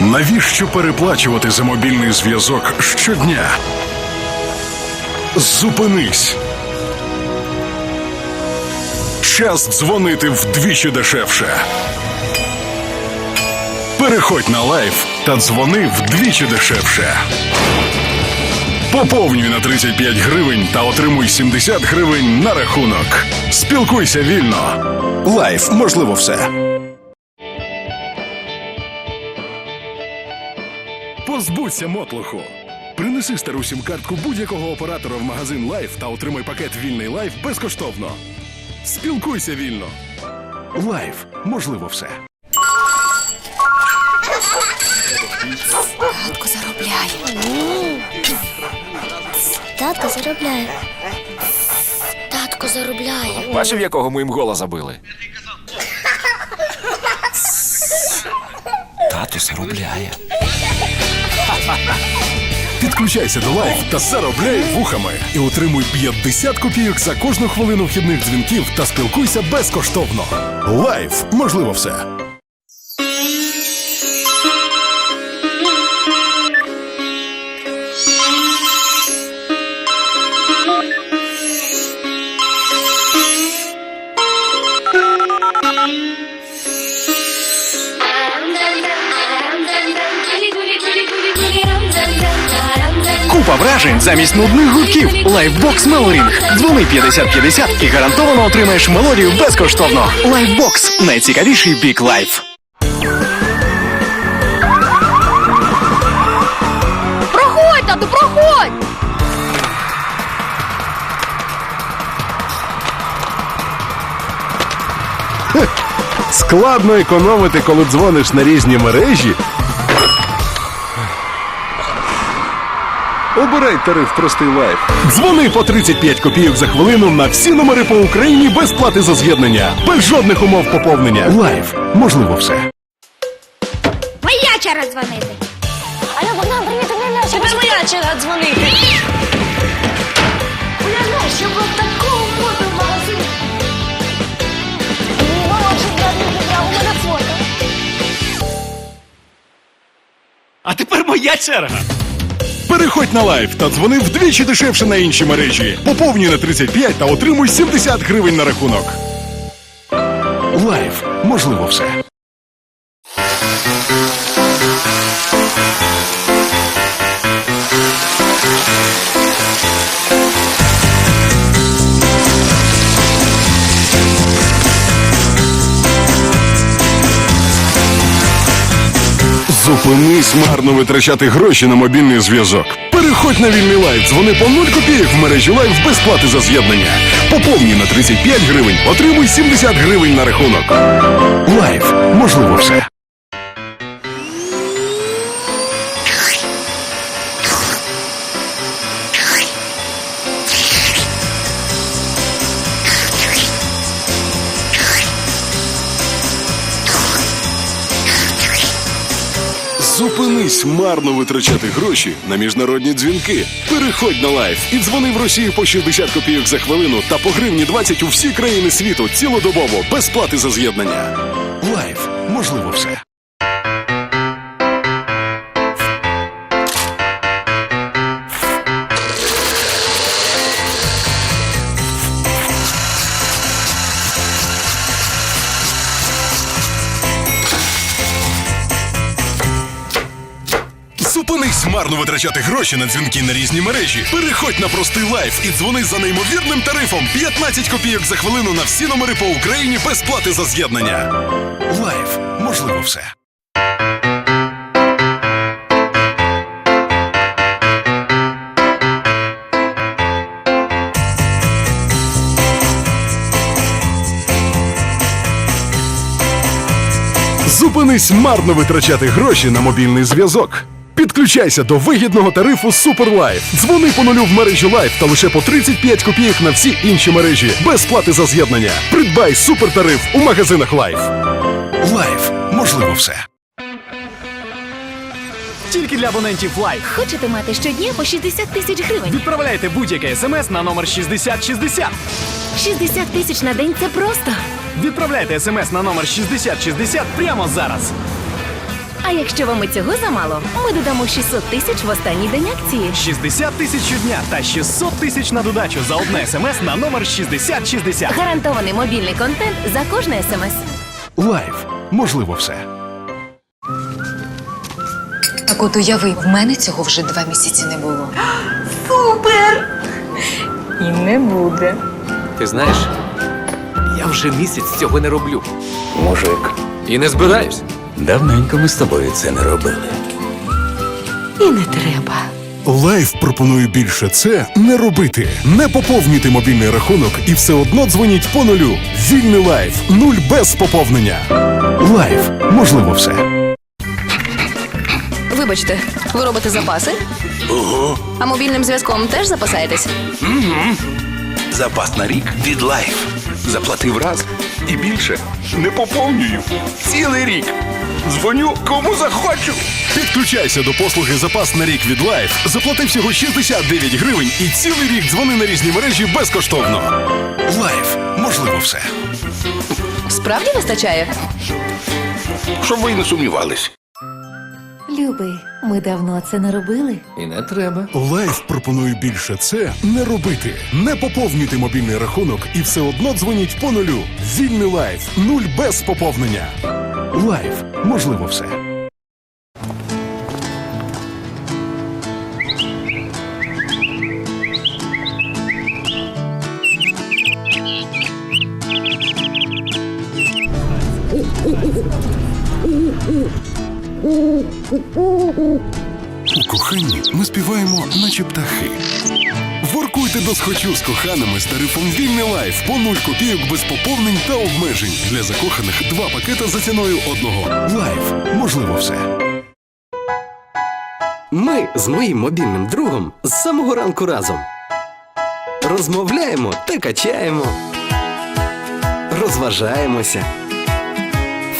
Навіщо переплачувати за мобільний зв'язок щодня? Зупинись. Час дзвонити вдвічі дешевше. Переходь на лайф та дзвони вдвічі дешевше. Поповнюй на 35 гривень та отримуй 70 гривень на рахунок. Спілкуйся вільно. Лайф можливо все. Позбудься мотлуху. Принеси стару сім-картку будь-якого оператора в магазин Лайф та отримай пакет вільний лайф безкоштовно. Спілкуйся вільно. Лайф можливо все. Татко заробляє. Татко заробляє. Татко заробляє. Бачив, якого ми їм гола забили? Тато заробляє. Підключайся до лайф та заробляй вухами і отримуй 50 копійок за кожну хвилину вхідних дзвінків та спілкуйся безкоштовно. Лайф можливо все. Купа вражень замість нудних гудків. Лайфбокс Мелорінг. Дзвони 5050 і гарантовано отримаєш мелодію безкоштовно. Лайфбокс найцікавіший бік лайф. Проходь, тату, проходь! Складно економити, коли дзвониш на різні мережі. Обирай тариф простий лайф. Дзвони по 35 копійок за хвилину на всі номери по Україні без плати за з'єднання, без жодних умов поповнення. Лайф можливо все. Моя черга дзвонити. Алло, Богдан, привіт, Оля, Тепер моя черга дзвонити. Уявляєш, я була такого фото в магазині. Мій молодший брат не у мене фото. А тепер моя черга. Переходь на лайф та дзвони вдвічі дешевше на інші мережі. Поповнюй на 35 та отримуй 70 гривень на рахунок. Лайф можливо все. Зупинись марно витрачати гроші на мобільний зв'язок. Переходь на вільний лайф, дзвони по 0 копійок в мережі лайф без плати за з'єднання. Поповні на 35 гривень, отримуй 70 гривень на рахунок. Лайф можливо все. Зупинись марно витрачати гроші на міжнародні дзвінки. Переходь на лайф і дзвони в Росію по 60 копійок за хвилину та по гривні 20 у всі країни світу цілодобово без плати за з'єднання. Лайф можливо все. Зупинись марно витрачати гроші на дзвінки на різні мережі. Переходь на простий лайф і дзвони за неймовірним тарифом 15 копійок за хвилину на всі номери по Україні без плати за з'єднання. Лайф можливо все. Зупинись марно витрачати гроші на мобільний зв'язок. Підключайся до вигідного тарифу Суперлайф. Дзвони по нулю в мережі Лайф та лише по 35 копійок на всі інші мережі. Без плати за з'єднання. Придбай супертариф у магазинах Лайф. Лайф можливо все. Тільки для абонентів лайф. Хочете мати щодня по 60 тисяч гривень? Відправляйте будь-яке смс на номер 6060. 60 тисяч на день це просто. Відправляйте смс на номер 6060 прямо зараз. А якщо вам і цього замало, ми додамо 600 тисяч в останній день акції. 60 тисяч щодня та 600 тисяч на додачу за одне смс на номер 6060. Гарантований мобільний контент за кожне смс. Лайф. Можливо, все. Так от уяви, в мене цього вже два місяці не було. Супер! І не буде. Ти знаєш, я вже місяць цього не роблю. Мужик, І не збираюсь. Давненько ми з тобою це не робили. І не треба. Лайф пропонує більше це не робити. Не поповнюйте мобільний рахунок і все одно дзвоніть по нулю. Вільний лайф. Нуль без поповнення. Лайф. Можливо, все. Вибачте, ви робите запаси? Ого, А мобільним зв'язком теж запасаєтесь? запас на рік від лайф. Заплатив раз і більше. Не поповнюю. Цілий рік. Дзвоню кому захочу. Підключайся до послуги запас на рік від Лайф. Заплати всього 69 гривень і цілий рік дзвони на різні мережі безкоштовно. Лайф. Можливо, все. Справді вистачає? Щоб ви не сумнівались. Любий, ми давно це не робили. І не треба. Лайф пропонує більше це не робити. Не поповнюйте мобільний рахунок і все одно дзвоніть по нулю. Вільний лайф. Нуль без поповнення. Лайф. Можливо, все. Співаємо, наче птахи. Воркуйте до схочу з коханими з тарифом Вільний лайф по 0 копійок без поповнень та обмежень. Для закоханих два пакета за ціною одного. Лайф. Можливо, все. Ми з моїм мобільним другом з самого ранку разом. Розмовляємо та качаємо. Розважаємося.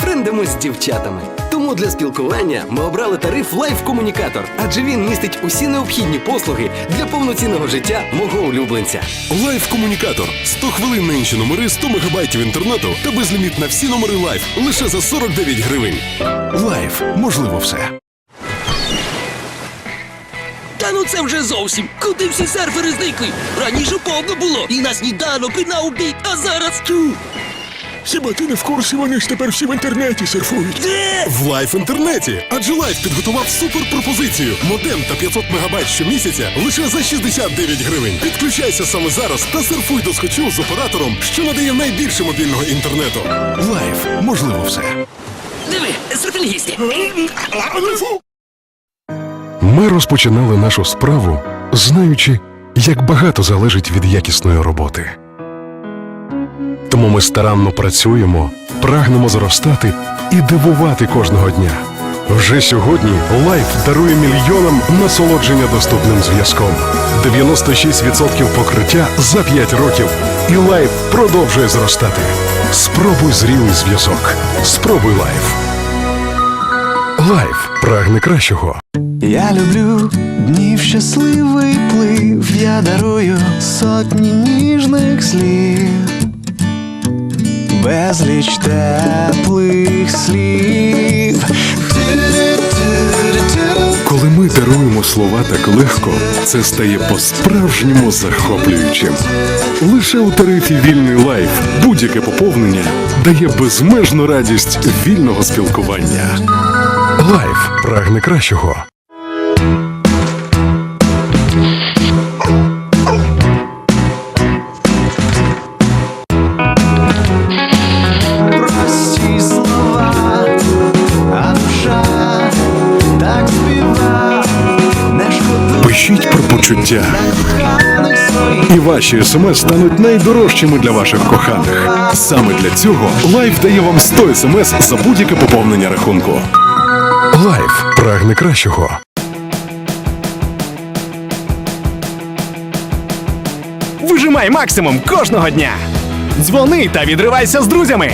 Френдимось з дівчатами. Тому для спілкування ми обрали тариф Лайф Комунікатор, адже він містить усі необхідні послуги для повноцінного життя мого улюбленця. Лайф комунікатор 100 хвилин на інші номери, 100 мегабайтів інтернету та безліміт на всі номери лайф лише за 49 гривень. Лайф. Можливо, все. Та ну це вже зовсім. Куди всі серфери зникли? Раніше повно було. І на сніданок, і на обід, а зараз. Тю. Хіба ти не в курсі, вони ж тепер всі в інтернеті серфують? Де? В лайф інтернеті. Адже лайф підготував суперпропозицію. Модем та 500 мегабайт щомісяця лише за 69 гривень. Підключайся саме зараз та серфуй до схочу з оператором, що надає найбільше мобільного інтернету. Лайф. Можливо, все. Диви, серфінгісти. Ми розпочинали нашу справу, знаючи, як багато залежить від якісної роботи. Тому ми старанно працюємо, прагнемо зростати і дивувати кожного дня. Вже сьогодні Лайф дарує мільйонам насолодження доступним зв'язком. 96% покриття за 5 років. І Лайф продовжує зростати. Спробуй зрілий зв'язок. Спробуй Лайф. Лайф прагне кращого. Я люблю днів щасливий плив, я дарую сотні ніжних слів, безліч теплих слів. Коли ми даруємо слова так легко, це стає по-справжньому захоплюючим. Лише у тарифі Вільний лайф будь-яке поповнення дає безмежну радість вільного спілкування. Лайф прагне кращого. Почуття, і ваші смс стануть найдорожчими для ваших коханих. Саме для цього Лайф дає вам 100 смс за будь-яке поповнення рахунку. Лайф прагне кращого. Вижимай максимум кожного дня. Дзвони та відривайся з друзями.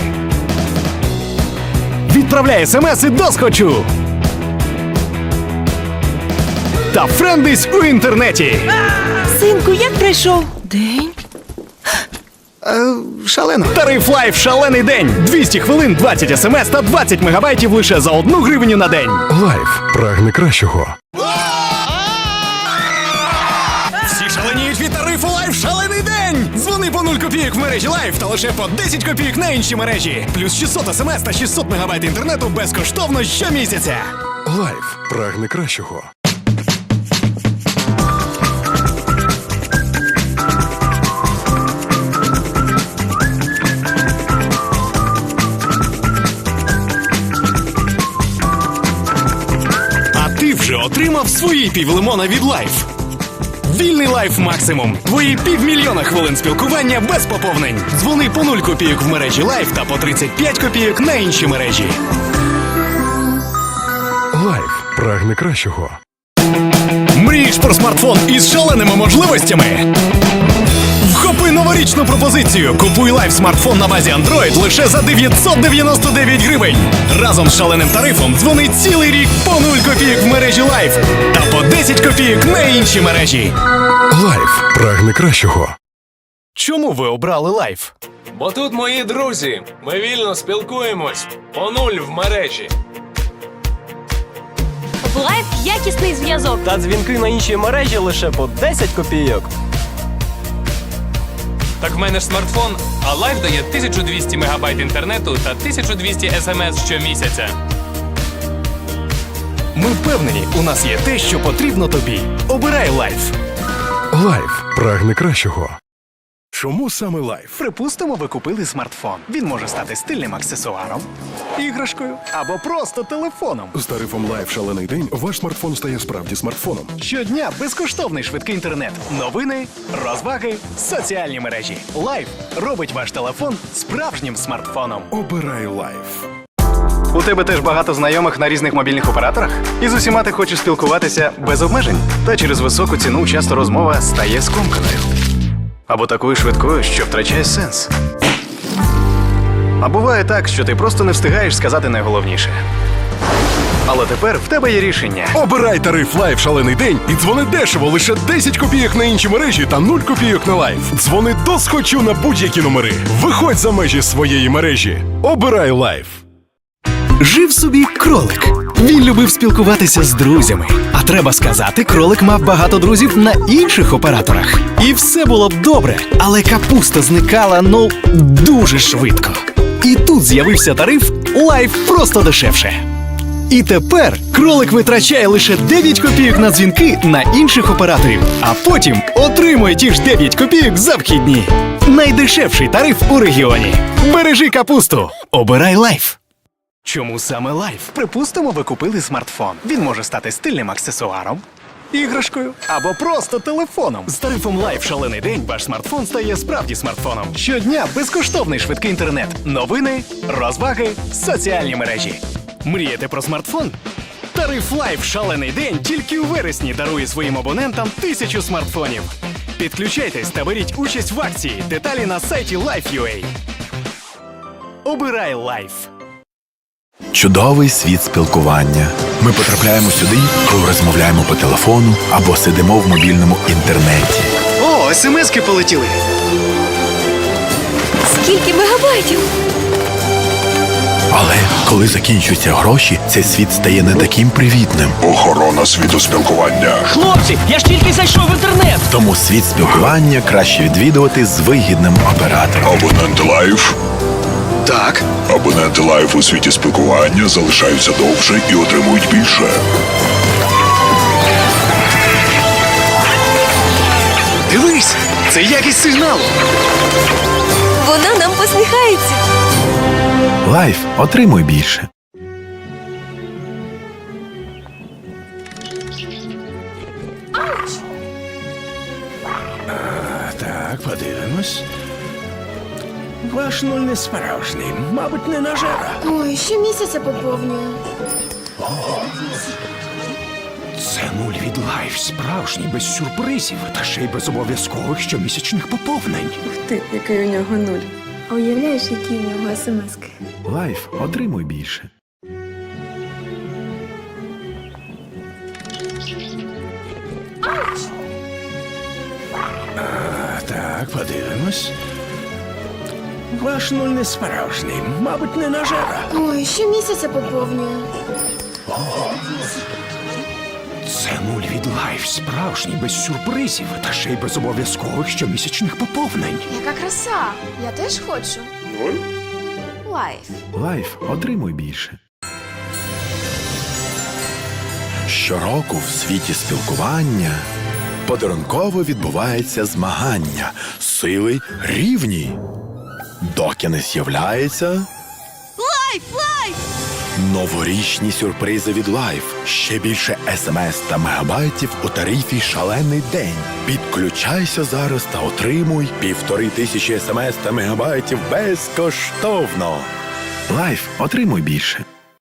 Відправляй смси до схочу. Та френдись у інтернеті. Синку, як пройшов? День. Е, шалено. Тариф Лайф шалений день. 200 хвилин, 20 смс та 20 мегабайтів лише за одну гривню на день. Лайф прагне кращого. Всі шаленіють від тарифу Лайф шалений день! Дзвони по 0 копійок в мережі Лайф та лише по 10 копійок на інші мережі. Плюс 600 смс та 600 мегабайт інтернету безкоштовно щомісяця. Лайф прагне кращого. Отримав свої півлимона від Лайф. Вільний лайф максимум. Твої півмільйона хвилин спілкування без поповнень. Дзвони по 0 копійок в мережі Лайф та по 35 копійок на інші мережі. Лайф прагне кращого. Мрієш про смартфон із шаленими можливостями? Новорічну пропозицію. Купуй лайф смартфон на базі Android лише за 999 гривень. Разом з шаленим тарифом дзвони цілий рік по 0 копійок в мережі Лайф та по 10 копійок на інші мережі. Лайф прагне кращого. Чому ви обрали лайф? Бо тут мої друзі. Ми вільно спілкуємось. По нуль в мережі. В лайф якісний зв'язок. Та дзвінки на інші мережі лише по 10 копійок. Так в мене ж смартфон, а лайф дає 1200 мегабайт інтернету та 1200 смс щомісяця. Ми впевнені, у нас є те, що потрібно тобі. Обирай лайф. Лайф прагне кращого. Чому саме лайф? Припустимо, ви купили смартфон. Він може стати стильним аксесуаром, іграшкою або просто телефоном. З тарифом Лайф шалений день ваш смартфон стає справді смартфоном. Щодня безкоштовний швидкий інтернет, новини, розваги, соціальні мережі. Лайф робить ваш телефон справжнім смартфоном. Обирай лайф. У тебе теж багато знайомих на різних мобільних операторах? І з усіма ти хочеш спілкуватися без обмежень. Та через високу ціну часто розмова стає скомканою. Або такою швидкою, що втрачає сенс. А буває так, що ти просто не встигаєш сказати найголовніше. Але тепер в тебе є рішення. Обирай тариф Лайф шалений день і дзвони дешево лише 10 копійок на інші мережі та 0 копійок на лайф. Дзвони до схочу на будь-які номери. Виходь за межі своєї мережі. Обирай лайф. Жив собі кролик. Він любив спілкуватися з друзями. А треба сказати, кролик мав багато друзів на інших операторах. І все було б добре, але капуста зникала ну дуже швидко. І тут з'явився тариф Лайф просто дешевше. І тепер кролик витрачає лише 9 копійок на дзвінки на інших операторів, а потім отримує ті ж 9 копійок за вхідні. Найдешевший тариф у регіоні. Бережи капусту. Обирай лайф. Чому саме лайф? Припустимо, ви купили смартфон. Він може стати стильним аксесуаром, іграшкою або просто телефоном. З тарифом Лайф шалений день ваш смартфон стає справді смартфоном. Щодня безкоштовний швидкий інтернет, новини, розваги, соціальні мережі. Мрієте про смартфон? Тариф Лайф шалений день тільки у вересні дарує своїм абонентам тисячу смартфонів. Підключайтесь та беріть участь в акції. Деталі на сайті Life.ua. Обирай Лайф. Чудовий світ спілкування. Ми потрапляємо сюди, коли розмовляємо по телефону або сидимо в мобільному інтернеті. О, смски полетіли. Скільки мегабайтів? Але коли закінчуються гроші, цей світ стає не таким привітним. Охорона світу спілкування. Хлопці, я ж тільки зайшов в інтернет. Тому світ спілкування краще відвідувати з вигідним оператором. Абонент Лайф. Так. Абоненти Лайф у світі спілкування залишаються довше і отримують більше. Дивись, це якість сигналу. Вона нам посміхається. Лайф, отримуй більше. Так, подивимось. Ваш нуль не справжній, мабуть, не нажера. Ой, ще місяця поповнюю. Це нуль від лайф, справжній, без сюрпризів, та ще й без обов'язкових щомісячних поповнень. Ти, який у нього нуль. А уявляєш, які у нього смски? Лайф, отримуй більше. Так, подивимось. Ваш нуль не справжній, мабуть, не нажера. Ой, щомісяця поповнюю. Це нуль від лайф, справжній, без сюрпризів та ще й без обов'язкових щомісячних поповнень. Яка краса! Я теж хочу. Лайф. Лайф, отримуй більше. Щороку в світі спілкування подарунково відбувається змагання, сили рівні. Доки не з'являється Лайф! Лайф! новорічні сюрпризи від Лайф. Ще більше смс та мегабайтів у тарифі Шалений день. Підключайся зараз та отримуй півтори тисячі смс та мегабайтів безкоштовно. Лайф, отримуй більше.